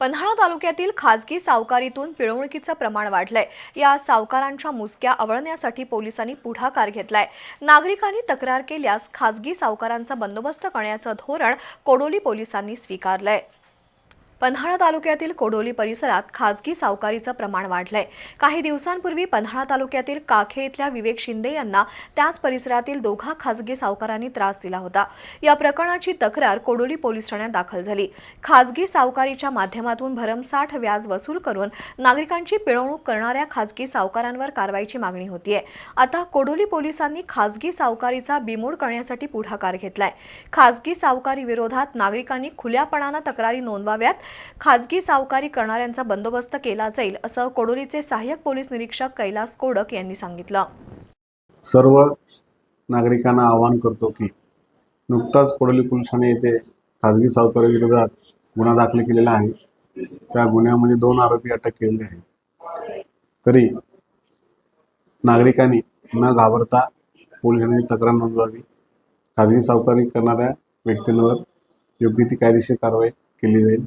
पन्हाळा तालुक्यातील खाजगी सावकारीतून पिळवणुकीचं प्रमाण वाढलंय. या सावकारांच्या मुसक्या आवळण्यासाठी पोलिसांनी पुढाकार घेतलाय. नागरिकांनी तक्रार केल्यास खाजगी सावकारांचा बंदोबस्त करण्याचं धोरण कोडोली पोलिसांनी स्वीकारलंय. पन्हाळा तालुक्यातील कोडोली परिसरात खाजगी सावकारीचं प्रमाण वाढलंय. काही दिवसांपूर्वी पन्हाळा तालुक्यातील काखे इथल्या विवेक शिंदे यांना त्याच परिसरातील दोघा खाजगी सावकारांनी त्रास दिला होता. या प्रकरणाची तक्रार कोडोली पोलीस ठाण्यात दाखल झाली. खाजगी सावकारीच्या माध्यमातून भरमसाठ व्याज वसूल करून नागरिकांची पिळवणूक करणाऱ्या खाजगी सावकारांवर कारवाईची मागणी होतीये. आता कोडोली पोलिसांनी खाजगी सावकारीचा बिमोड करण्यासाठी पुढाकार घेतलाय. खाजगी सावकारी विरोधात नागरिकांनी खुल्यापणानं तक्रारी नोंदवाव्यात खाजगी सावकारी करणाऱ्यांचा बंदोबस्त केला जाईल असं कोडोलीचे सहाय्यक पोलीस निरीक्षक कैलास कोडक यांनी सांगितलं. सर्व नागरिकांना आवाहन करतो की नुकताच कोडोली पोलिसांनी येथे खाजगी सावकारी विरोधात गुन्हा दाखल केलेला आहे. त्या गुन्ह्यामध्ये दोन आरोपी अटक केलेले आहेत. तरी नागरिकांनी न घाबरता पोलिसांनी तक्रार नोंदवावी. खाजगी सावकारी करणाऱ्या व्यक्तींवर योग्य ती कायदेशीर कारवाई केली जाईल.